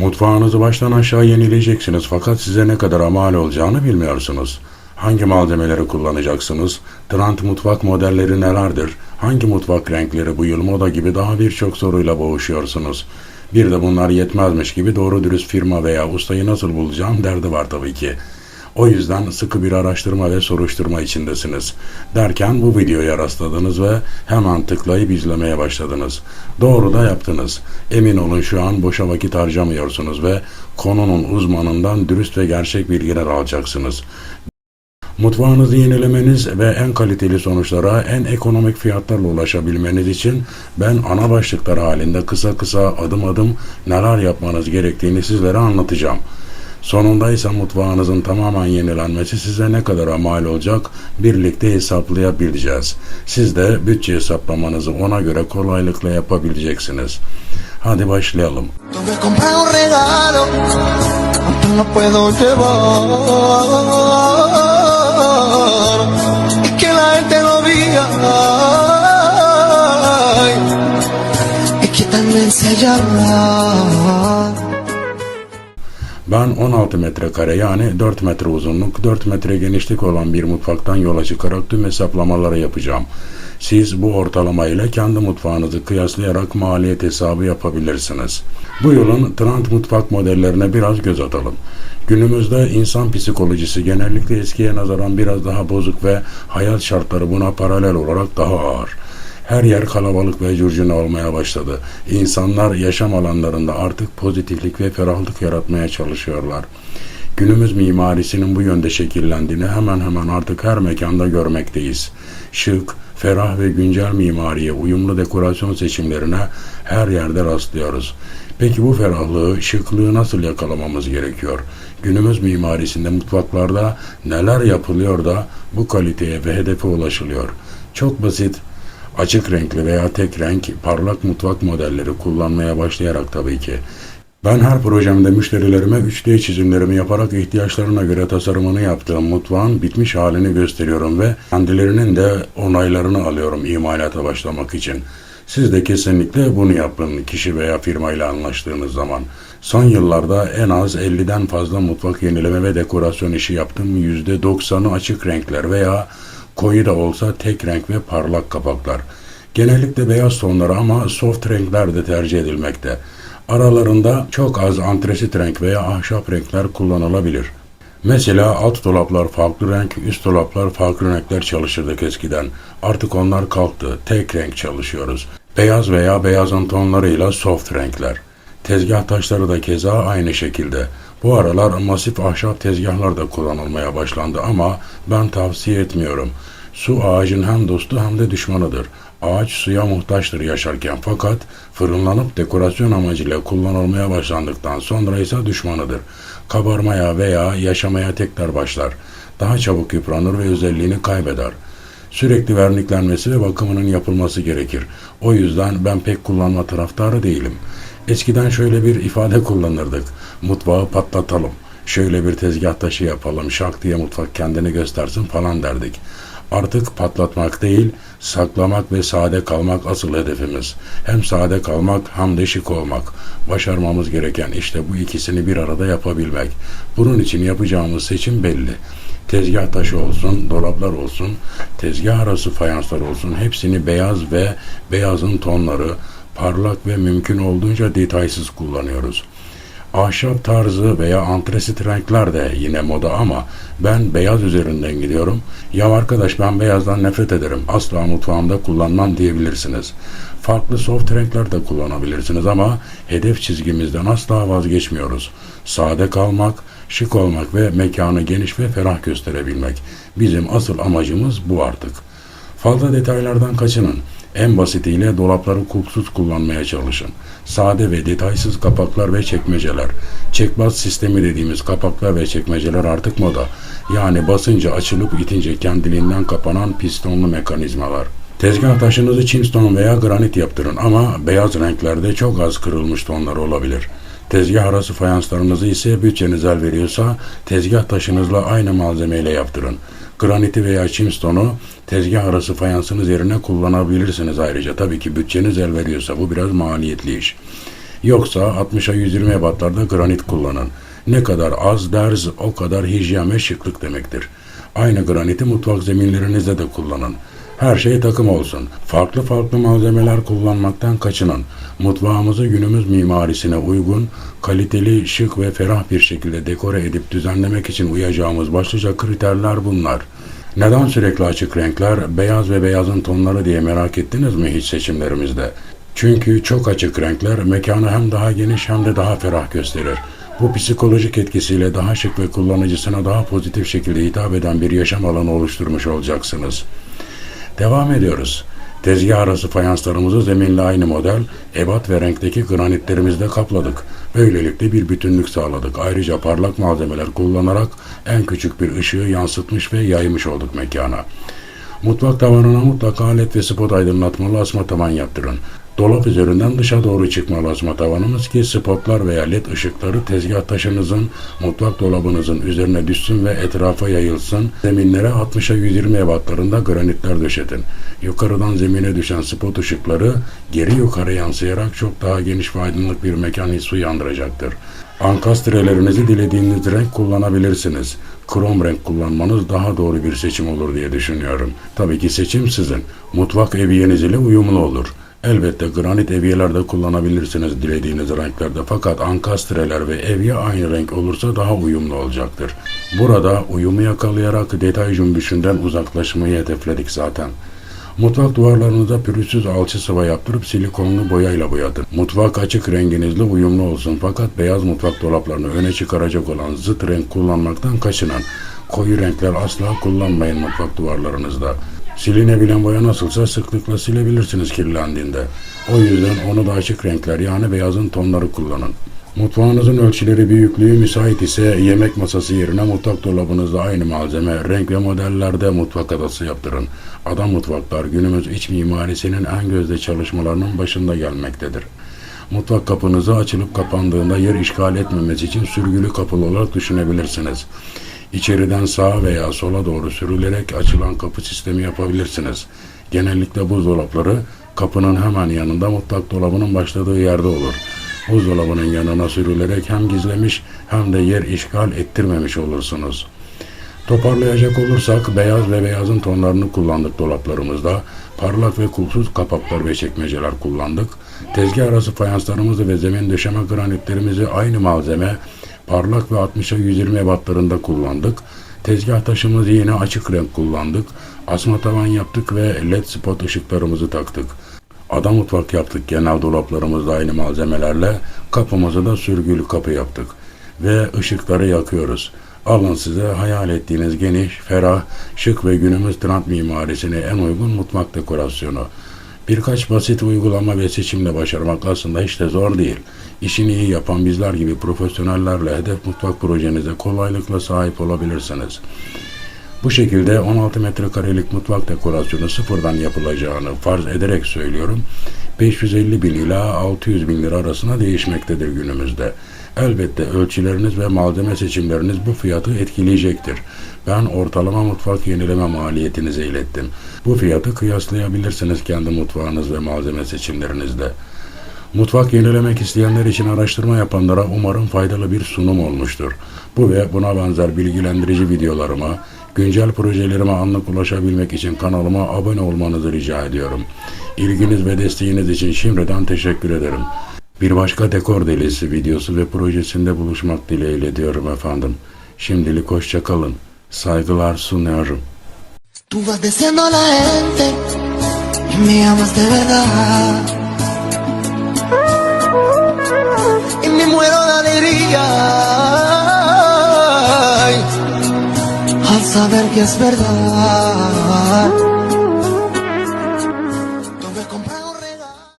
Mutfağınızı baştan aşağı yenileyeceksiniz fakat size ne kadar mal olacağını bilmiyorsunuz. Hangi malzemeleri kullanacaksınız? Trend mutfak modelleri nelerdir? Hangi mutfak renkleri bu yıl moda gibi daha birçok soruyla boğuşuyorsunuz. Bir de bunlar yetmezmiş gibi doğru dürüst firma veya ustayı nasıl bulacağım derdi var tabii ki. O yüzden sıkı bir araştırma ve soruşturma içindesiniz. Derken bu videoya rastladınız ve hemen tıklayıp izlemeye başladınız. Doğru da yaptınız. Emin olun şu an boşa vakit harcamıyorsunuz ve konunun uzmanından dürüst ve gerçek bilgiler alacaksınız. Mutfağınızı yenilemeniz ve en kaliteli sonuçlara en ekonomik fiyatlarla ulaşabilmeniz için ben ana başlıklar halinde kısa kısa adım adım neler yapmanız gerektiğini sizlere anlatacağım. Sonunda ise mutfağınızın tamamen yenilenmesi size ne kadar mal olacak birlikte hesaplayabileceğiz. Siz de bütçe hesaplamanızı ona göre kolaylıkla yapabileceksiniz. Hadi başlayalım. Es que también se llama. Ben 16 metrekare yani 4 metre uzunluk, 4 metre genişlik olan bir mutfaktan yola çıkarak tüm hesaplamaları yapacağım. Siz bu ortalama ile kendi mutfağınızı kıyaslayarak maliyet hesabı yapabilirsiniz. Bu yılın trend mutfak modellerine biraz göz atalım. Günümüzde insan psikolojisi genellikle eskiye nazaran biraz daha bozuk ve hayat şartları buna paralel olarak daha ağır. Her yer kalabalık ve curcuna olmaya başladı. İnsanlar yaşam alanlarında artık pozitiflik ve ferahlık yaratmaya çalışıyorlar. Günümüz mimarisinin bu yönde şekillendiğini hemen hemen artık her mekanda görmekteyiz. Şık, ferah ve güncel mimariye uyumlu dekorasyon seçimlerine her yerde rastlıyoruz. Peki bu ferahlığı, şıklığı nasıl yakalamamız gerekiyor? Günümüz mimarisinde mutfaklarda neler yapılıyor da bu kaliteye ve hedefe ulaşılıyor? Çok basit, açık renkli veya tek renk parlak mutfak modelleri kullanmaya başlayarak tabii ki. Ben her projemde müşterilerime 3D çizimlerimi yaparak ihtiyaçlarına göre tasarımını yaptığım mutfağın bitmiş halini gösteriyorum ve kendilerinin de onaylarını alıyorum imalata başlamak için. Siz de kesinlikle bunu yapın kişi veya firmayla anlaştığınız zaman. Son yıllarda en az 50'den fazla mutfak yenileme ve dekorasyon işi yaptım. %90'ı açık renkler veya koyu da olsa tek renk ve parlak kapaklar. Genellikle beyaz tonları ama soft renkler de tercih edilmekte. Aralarında çok az antresit renk veya ahşap renkler kullanılabilir. Mesela alt dolaplar farklı renk, üst dolaplar farklı renkler çalışırdık eskiden. Artık onlar kalktı. Tek renk çalışıyoruz. Beyaz veya beyazın tonlarıyla soft renkler. Tezgah taşları da keza aynı şekilde. Bu aralar masif ahşap tezgahlar da kullanılmaya başlandı ama ben tavsiye etmiyorum. Su ağacın hem dostu hem de düşmanıdır. Ağaç suya muhtaçtır yaşarken fakat fırınlanıp dekorasyon amacıyla kullanılmaya başlandıktan sonra ise düşmanıdır. Kabarmaya veya yaşamaya tekrar başlar. Daha çabuk yıpranır ve özelliğini kaybeder. Sürekli verniklenmesi ve bakımının yapılması gerekir. O yüzden ben pek kullanma taraftarı değilim. Eskiden şöyle bir ifade kullanırdık. Mutfağı patlatalım. Şöyle bir tezgah taşı yapalım. Şak diye mutfak kendini göstersin falan derdik. Artık patlatmak değil, saklamak ve sade kalmak asıl hedefimiz. Hem sade kalmak hem de şık olmak. Başarmamız gereken işte bu ikisini bir arada yapabilmek. Bunun için yapacağımız seçim belli. Tezgah taşı olsun, dolaplar olsun, tezgah arası fayanslar olsun hepsini beyaz ve beyazın tonları, parlak ve mümkün olduğunca detaysız kullanıyoruz. Ahşap tarzı veya antresit renkler de yine moda ama ben beyaz üzerinden gidiyorum. Ya arkadaş ben beyazdan nefret ederim. Asla mutfağımda kullanmam diyebilirsiniz. Farklı soft renkler de kullanabilirsiniz ama hedef çizgimizden asla vazgeçmiyoruz. Sade kalmak, şık olmak ve mekanı geniş ve ferah gösterebilmek. Bizim asıl amacımız bu artık. Fazla detaylardan kaçının. En basitiyle dolapları kulpsuz kullanmaya çalışın. Sade ve detaysız kapaklar ve çekmeceler. Çekbaz sistemi dediğimiz kapaklar ve çekmeceler artık moda. Yani basınca açılıp itince kendiliğinden kapanan pistonlu mekanizmalar. Tezgah taşınızı çimston veya granit yaptırın ama beyaz renklerde çok az kırılmış tonlar olabilir. Tezgah arası fayanslarınızı ise bütçeniz el veriyorsa tezgah taşınızla aynı malzemeyle yaptırın. Graniti veya çimstonu tezgah arası fayansınız yerine kullanabilirsiniz ayrıca. Tabii ki bütçeniz el veriyorsa bu biraz maliyetli iş. Yoksa 60'a 120 ebatlarda granit kullanın. Ne kadar az derz o kadar hijyen ve şıklık demektir. Aynı graniti mutfak zeminlerinizde de kullanın. Her şey takım olsun. Farklı farklı malzemeler kullanmaktan kaçının. Mutfağımızı günümüz mimarisine uygun, kaliteli, şık ve ferah bir şekilde dekore edip düzenlemek için uyacağımız başlıca kriterler bunlar. Neden sürekli açık renkler, beyaz ve beyazın tonları diye merak ettiniz mi hiç seçimlerimizde? Çünkü çok açık renkler mekanı hem daha geniş hem de daha ferah gösterir. Bu psikolojik etkisiyle daha şık ve kullanıcısına daha pozitif şekilde hitap eden bir yaşam alanı oluşturmuş olacaksınız. Devam ediyoruz. Tezgah arası fayanslarımızı zeminle aynı model, ebat ve renkteki granitlerimizle kapladık. Böylelikle bir bütünlük sağladık. Ayrıca parlak malzemeler kullanarak en küçük bir ışığı yansıtmış ve yaymış olduk mekana. Mutfak tavanına mutlaka led ve spot aydınlatmalı asma tavan yaptırın. Dolap üzerinden dışa doğru çıkmalı asma tavanımız ki spotlar veya led ışıkları tezgah taşınızın, mutfak dolabınızın üzerine düşsün ve etrafa yayılsın. Zeminlere 60'a 120 ebatlarında granitler döşetin. Yukarıdan zemine düşen spot ışıkları geri yukarı yansıyarak çok daha geniş ve aydınlık bir mekan hissi uyandıracaktır. Ankastrelerinizi dilediğiniz renk kullanabilirsiniz. Krom renk kullanmanız daha doğru bir seçim olur diye düşünüyorum. Tabii ki seçim sizin. Mutfak eviyeniz ile uyumlu olur. Elbette granit evyeler de kullanabilirsiniz dilediğiniz renklerde fakat ankastreler ve evye aynı renk olursa daha uyumlu olacaktır. Burada uyumu yakalayarak detay cümbüşünden uzaklaşmayı hedefledik zaten. Mutfak duvarlarınıza pürüzsüz alçı sıva yaptırıp silikonlu boyayla boyatın. Mutfak açık renginizle uyumlu olsun fakat beyaz mutfak dolaplarını öne çıkaracak olan zıt renk kullanmaktan kaçının. Koyu renkler asla kullanmayın mutfak duvarlarınızda. Silinebilen boya nasılsa sıklıkla silebilirsiniz kirlendiğinde. O yüzden onu da açık renkler yani beyazın tonları kullanın. Mutfağınızın ölçüleri büyüklüğü müsait ise yemek masası yerine mutfak dolabınızda aynı malzeme, renk ve modellerde mutfak adası yaptırın. Adam mutfaklar günümüz iç mimarisinin en gözde çalışmalarının başında gelmektedir. Mutfak kapınızı açılıp kapandığında yer işgal etmemesi için sürgülü kapılı olarak düşünebilirsiniz. İçeriden sağa veya sola doğru sürülerek açılan kapı sistemi yapabilirsiniz. Genellikle buzdolapları kapının hemen yanında mutfak dolabının başladığı yerde olur. Buzdolabının yanına sürülerek hem gizlemiş hem de yer işgal ettirmemiş olursunuz. Toparlayacak olursak beyaz ve beyazın tonlarını kullandık dolaplarımızda. Parlak ve kulsuz kapaklar ve çekmeceler kullandık. Tezgah arası fayanslarımızı ve zemin döşeme granitlerimizi aynı malzeme parlak ve 60'a 120 ebatlarında kullandık. Tezgah taşımızı yine açık renk kullandık. Asma tavan yaptık ve led spot ışıklarımızı taktık. Ada mutfak yaptık genel dolaplarımızda aynı malzemelerle. Kapımızı da sürgülü kapı yaptık. Ve ışıkları yakıyoruz. Alın size hayal ettiğiniz geniş, ferah, şık ve günümüz trend mimarisine en uygun mutfak dekorasyonu. Birkaç basit uygulama ve seçimle başarmak aslında hiç de zor değil. İşini iyi yapan bizler gibi profesyonellerle hedef mutfak projenize kolaylıkla sahip olabilirsiniz. Bu şekilde 16 metrekarelik mutfak dekorasyonu sıfırdan yapılacağını farz ederek söylüyorum. 550 bin ila 600 bin lira arasında değişmektedir günümüzde. Elbette ölçüleriniz ve malzeme seçimleriniz bu fiyatı etkileyecektir. Ben ortalama mutfak yenileme maliyetinize ilettim. Bu fiyatı kıyaslayabilirsiniz kendi mutfağınız ve malzeme seçimlerinizde. Mutfak yenilemek isteyenler için araştırma yapanlara umarım faydalı bir sunum olmuştur. Bu ve buna benzer bilgilendirici videolarıma, güncel projelerime anlık ulaşabilmek için kanalıma abone olmanızı rica ediyorum. İlginiz ve desteğiniz için şimdiden teşekkür ederim. Bir başka dekor delisi videosu ve projesinde buluşmak dileğiyle diyorum efendim. Şimdilik hoşça kalın. Saygılar sunuyorum. Tú vas diciendo a la gente que me amas de verdad. Y me muero de alegría al saber que es verdad.